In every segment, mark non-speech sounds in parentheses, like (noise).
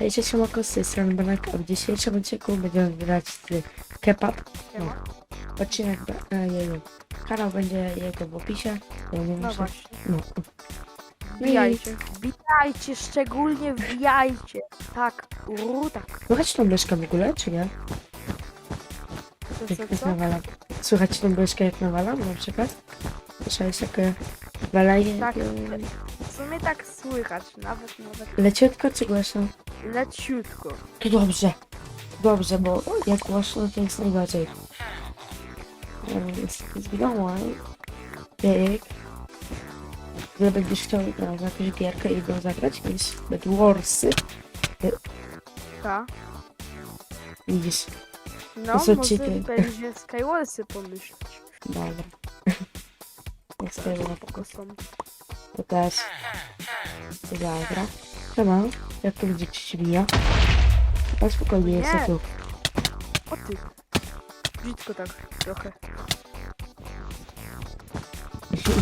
Hej, cześć, Mako, z tej strony Banak, a w dzisiejszym odcinku będziemy grać z kebab. No. Odcinek, be- e, jeju. Kanał będzie jego w opisie. Ja nie No właśnie. No. Wbijajcie. Wbijajcie, szczególnie wbijajcie. Tak, uru, tak. Słychać tą myszkę w ogóle, czy nie? Co, Jak co, co? Słychać tą myszkę jak nawalam na przykład? Słyszałeś takie walenie? Tak. W sumie tak słychać, nawet, nawet Leciutko czy głośno? leciutko. To dobrze. Dobrze, bo jak głośno to jest najgorzej. Zginąłem. Pyk. Gdy będziesz chciał w jakąś gierkę i go zagrać, jakieś Bed Warsy, Ta. widzisz. No, To są może cheaty. będzie Skywarsy pomyśleć. Dobra. Sobie na Tylko są. to też zagra. Siema, jak to będzie ci bija? A spokojnie, jest tu. O ty. Brzydko tak trochę.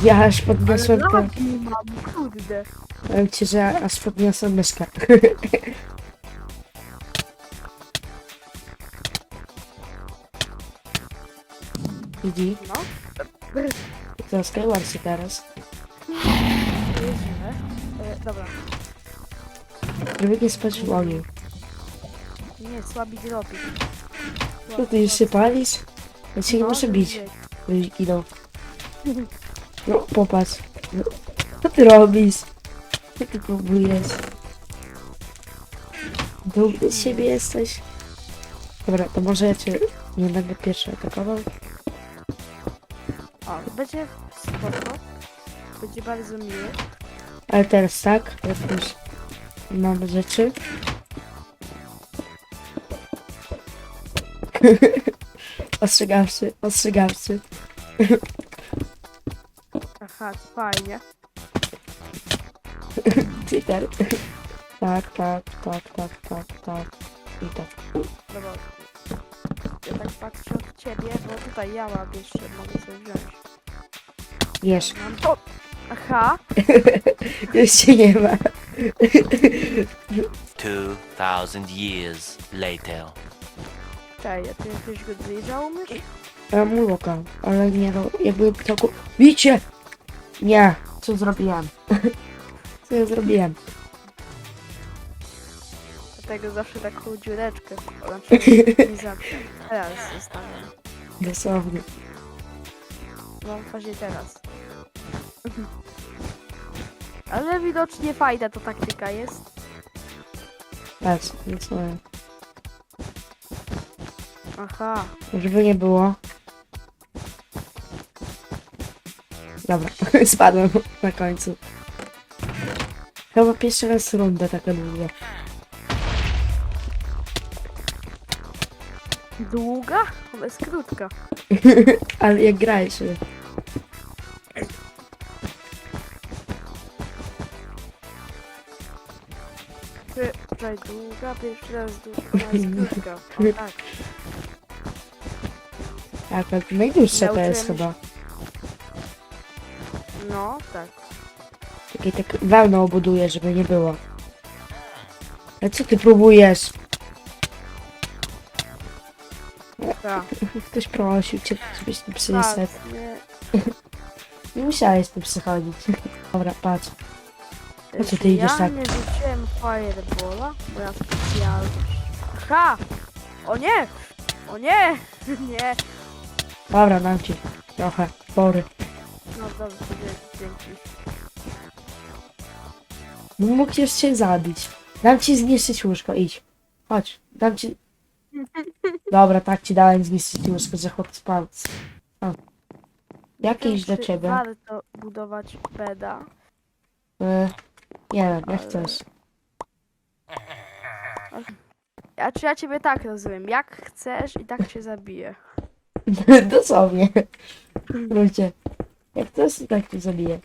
Ja aż Ale podniosłem to. lagi mam, kurde. Powiem ci, że aż podniosłem myszkę. (laughs) Widzi? No. To Skywarsy teraz. To jest źle. E, dobra. Żeby nie spać w ogniu. Nie, słabi dropi. Co ty już się palisz? Ja się nie No, muszę bić. Byś ginął. No popatrz. No, Co ty robisz? Co ty próbujesz? Dumny z siebie jesteś? Dobra, to może ja cię nie będę pierwszy atakował? Będzie spoko. Będzie bardzo miły. Ale teraz tak, jak już mamy rzeczy. (laughs) ostrzegawczy, ostrzegawczy. Aha, fajnie. (laughs) Twitter. tak, tak, tak, tak, tak, tak. I tak. Dobra. Ja tak patrzę od ciebie, bo tutaj ja mam jeszcze, mogę sobie wziąć. Wiesz, Mam to. Aha, (laughs) już się nie ma. 2,000 years later. czekaj, a ty jakieś go zjeżdżał umiesz? Ja mój lokal, ale nie no, jakby to... Bicie! Nie, co zrobiłem? (laughs) co ja zrobiłem? Dlatego zawsze taką dziureczkę. Znaczy, nie zawsze. Teraz zostawiam. Dosłownie. No, właśnie teraz. Ale widocznie fajna to taktyka jest. Patrz, nic nie. Aha. Żeby nie było. Dobra, (laughs) spadłem na końcu. Chyba pierwszy raz runda taka długa. Długa? Ona jest krótka. (laughs) Ale jak grałeś? Czekaj, długa, pierwszy raz długa, (laughs) jest krótka. O, tak. Tak, tak, najdłuższe to Nauczyłem jest się- chyba. No, tak. Takie tak wełnę obuduję, żeby nie było. Ale co ty próbujesz? Tak. (laughs) Ktoś prosił cię, żebyś tu przyszedł. tak. Nie. (laughs) Nie musiałeś tu przychodzić. Dobra, patrz. Co ty idziesz ja tak? nie rzuciłem firebola, moja specjalność. Aha! O nie! O nie! (laughs) Nie! Dobra, dam ci trochę pory. No dobrze, dzięki. Mógł już cię zabić. Dam ci zniszczyć łóżko, idź. Chodź, dam ci... (laughs) Dobra, tak ci dałem zniszczyć łóżko, że chłop spadł. O. Jak Wiem, iść do czy ciebie? Warto budować beda. Y, nie wiem, jak Ale- chcesz. A czy ja ciebie tak rozumiem? Jak chcesz i tak cię zabiję. (laughs) Dosłownie. Ludzie. Jak chcesz, tak cię zabiję.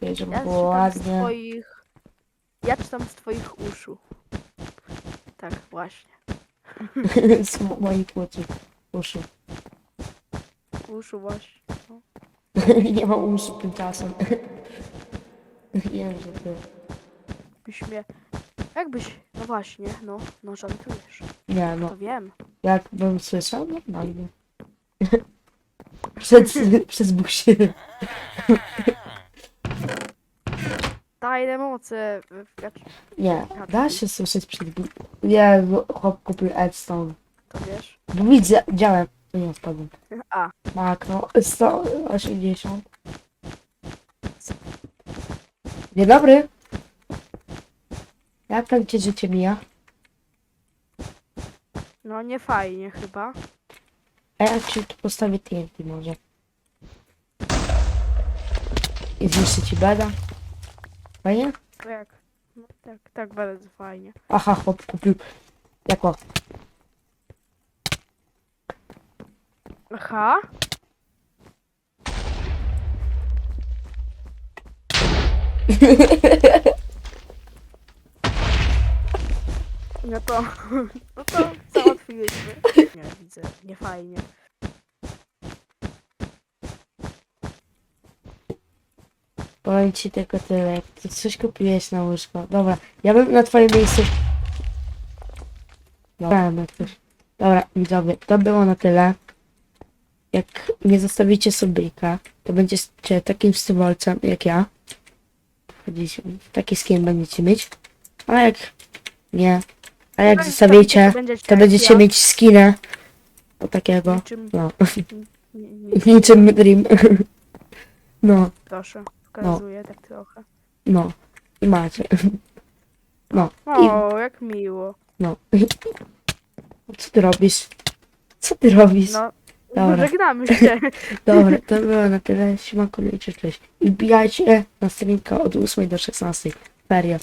Czekaj, Żeby Ja było czytam z ładnie. twoich... Ja czytam z twoich uszu. Tak, właśnie. (laughs) Z moich uszu. uszu. Uszu właśnie. (laughs) nie mam uszu tymczasem. wiem, że ty. Byś mnie... Jakbyś, no właśnie, no, no żartujesz. Nie, no. To wiem. Jakbym słyszał, normalnie. (laughs) Przez, przez busie. Tajne moce. w- Jak Nie, da się słyszeć przez bu... Nie, bo chłop kupił Edstone. to wiesz? Bo widzę, działem. Nie spadłem. (laughs) A, Makro, 180. Dzień dobry. Jak tam cię życie mija? no nie fajnie chyba. A ja ci tu postawię TNT może. I zniszczę ci beda. Fajnie? To jak? No, tak, tak bardzo fajnie. Aha, chłop kupił. Jako. Aha. (laughs) To, no to załatwiliśmy. Nie widzę, nie fajnie. Powiem ci tylko tyle. Jak ty coś kupiłeś na łóżko. Dobra, ja bym na twoim miejscu... Dobra. Dobra, widzowie, to było na tyle. Jak nie zostawicie subika, to będziecie takim stywolcem jak ja. Taki skin będziecie mieć. A jak nie, a jak No zostawicie, to będziecie mieć skinę. O takiego. Niczym, No, nie, nie, (laughs) niczym Dream. (laughs) No, proszę, pokazuję tak trochę. no. I macie. (laughs) No. I O, jak miło. No. Co ty robisz? Co ty robisz? No, Dobra. żegnamy się. Dobra, to było na tyle. Siemanko, cześć, cześć. I wbijajcie na streamka od 8 do 16. Feria.